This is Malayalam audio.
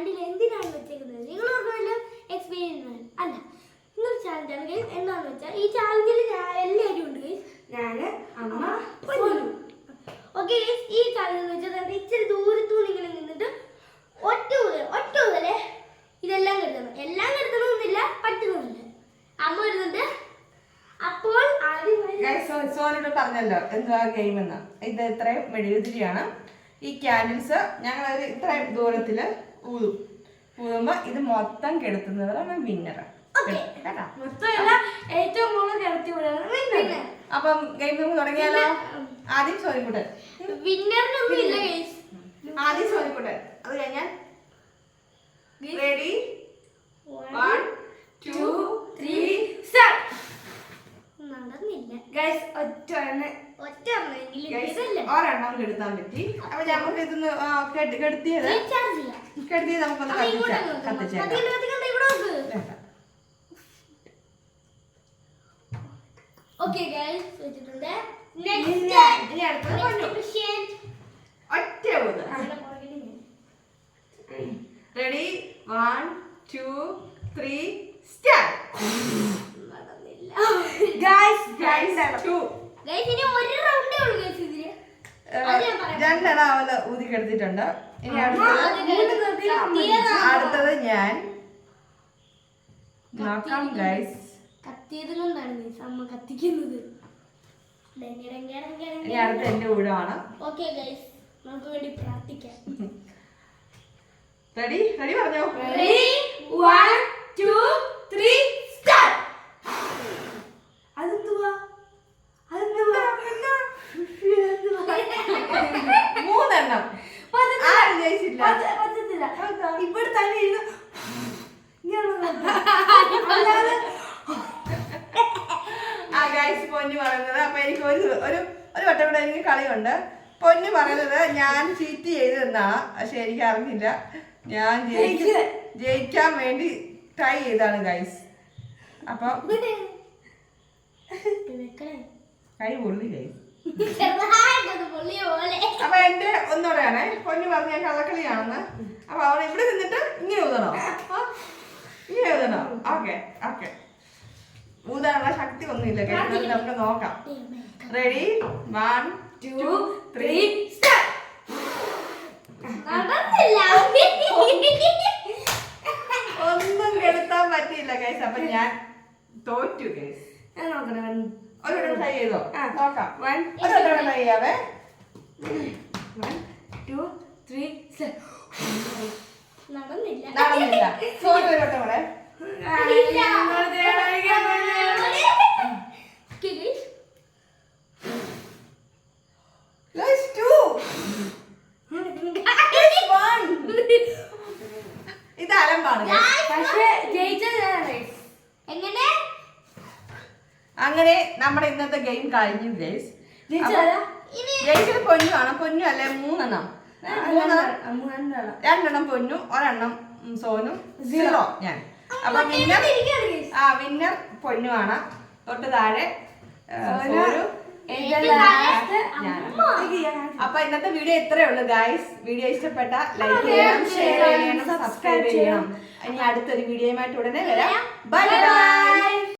സ്റ്റാൻഡിൽ എന്തിനാണ് വെച്ചേക്കുന്നത്? നിങ്ങൾ ഓർമ്മയല്ലോ എക്സ്പീരിയൻസ് അല്ല. നിങ്ങൾ ചാലഞ്ചാണ് ഗൈസ് എന്താണെന്ന് വെച്ചാൽ ഈ ചാലഞ്ചിൽ എല്ലാവരും ഉണ്ട് ഗൈസ് ഞാൻ അമ്മ സോനു ഓക്കെ ഈ ചാലഞ്ച് എന്ന് വെച്ചാൽ ഇച്ചിരി ദൂരത്തു നിങ്ങൾ നിന്നിട്ട് ഒറ്റ മുതൽ ഒറ്റ മുതലേ ഇതെല്ലാം കരുതണം എല്ലാം കരുതണമെന്നില്ല പറ്റുന്നുണ്ട് അമ്മ കരുതുന്നുണ്ട് അപ്പോൾ സോനോട് പറഞ്ഞല്ലോ. എന്താ ഗെയിം എന്ന്. ഇത് ഇത്രയും മെഴുകുതിരിയാണ്. ഈ ക്യാൻഡിൽസ് ഞങ്ങൾ ഇത്രയും ദൂരത്തിൽ ഊതും. ഊതുമ്പോ ഇത് മൊത്തം കെടുത്തുന്നവരാണ് മൊത്തമല്ല ഏറ്റവും കൂടുതൽ കിടത്തി പിന്നെ അപ്പം ഗെയിം നമുക്ക് തുടങ്ങിയാലോ? ആദ്യം സോനിക്കുട്ടൻ വിന്നറിനൊന്നും ഇല്ല ആദ്യം സോനിക്കുട്ടൻ അത് കഴിഞ്ഞാൽ റെഡി വൺ ടു ത്രീ നടന്നില്ല. ഗൈസ് ഒറ്റ ഒറ്റ ഒരെണ്ണം കെടുത്താൻ പറ്റി. അപ്പൊ ഞമ്മക്ക് ഇതൊന്ന് കെടുത്തിയത് കെടുത്തിയത് നമുക്കൊന്ന് കത്തിച്ചാ കത്തിച്ചേക്കാം വെച്ചിട്ടുണ്ട്. നെക്സ്റ്റ് ഇനി. ഒറ്റ ഊത്. Ready one two three start നടന്നില്ല. ഗൈസ് ടു ഇനി ഒരു റൗണ്ടേ ഉള്ളൂ ഇതിൽ. ഞാൻ പറയാം. രണ്ടെണ്ണം അവൾ ഊതി കെടുത്തിട്ടുണ്ട് ഇനി ആ, അടുത്തത് ഞാൻ. നോക്കാം ഗൈസ് കത്തിയത് കൊണ്ടാണ് guys അമ്മ കത്തിക്കുന്നത്. ഇനി അടുത്ത എന്റെ ഊഴമാണ്. ഓക്കെ ഗൈസ് നമുക്ക് വേണ്ടി പ്രാർത്ഥിക്കാം. റെഡി റെഡി പറഞ്ഞോ? റെഡി One, ഇരുന്ന് അല്ലാതെ ആ ഗൈസ് പൊന്നു പറയുന്നത്. അപ്പൊ എനിക്ക് ഒരു ഒരു ഒരു വട്ടം കൂടെ എനിക്ക് കളിയുണ്ട്. പൊന്നു പറയുന്നത് ഞാൻ ചീറ്റ് ചെയ്തെന്നാ പക്ഷെ എനിക്ക് അറിഞ്ഞില്ല. ഞാൻ ജയിക്ക- ജയിക്കാൻ വേണ്ടി ട്രൈ ചെയ്താണ് ഗൈസ് അപ്പൊ കൈ പൊള്ളി ഗൈസ് അപ്പൊ എന്റെ ഒന്നുകൂടെയാണേ പൊന്നു പറഞ്ഞ കള്ളക്കളിയാണെന്ന്. അപ്പൊ അവൾ ഇവിടെ നിന്നിട്ട് ഇങ്ങനെ ഊതണോ ഇങ്ങനെ ഊതണോ ഓക്കെ ഓക്കെ. ഊതാനുള്ള ശക്തി ഒന്നുമില്ല കേട്ടോ. നമുക്ക് നോക്കാം. റെഡി വൺ ടു ത്രീ ഒന്നും കെടുത്താൻ പറ്റിയില്ല കേസ് അപ്പൊ ഞാൻ തോറ്റു കേസ് ഞാൻ നോക്കണേ one, ഒരു ട്രൈ ചെയ്തോ. നോക്കാം ട്രൈ ചെയ്യാവേ. നടന്നില്ല. നടന്നില്ല. സോറി. ഇത് അലമ്പാണ്. പക്ഷേ ജയിച്ചത് എങ്ങനെ? അങ്ങനെ നമ്മുടെ ഇന്നത്തെ ഗെയിം കഴിഞ്ഞു ഗൈസ് ജയിച്ചത് പൊന്നു ആണ്. പൊന്നു അല്ലേ? മൂന്നെണ്ണം. രണ്ടെണ്ണം പൊന്നു ഒരെണ്ണം സോനും സീറോ. ഞാൻ. അപ്പൊ വിന്നർ. ആ വിന്നർ പൊന്നു ആണ്. തൊട്ട് താഴെ സോനു. അപ്പൊ ഇന്നത്തെ വീഡിയോ ഇത്രയേ ഉള്ളൂ ഗായ്സ് വീഡിയോ ഇഷ്ടപ്പെട്ട ലൈക്ക് ചെയ്യണം ഷെയർ ചെയ്യണം സബ്സ്ക്രൈബ് ചെയ്യണം. ഇനി അടുത്തൊരു വീഡിയോയുമായിട്ട് ഉടനെ വരാം. Bye bye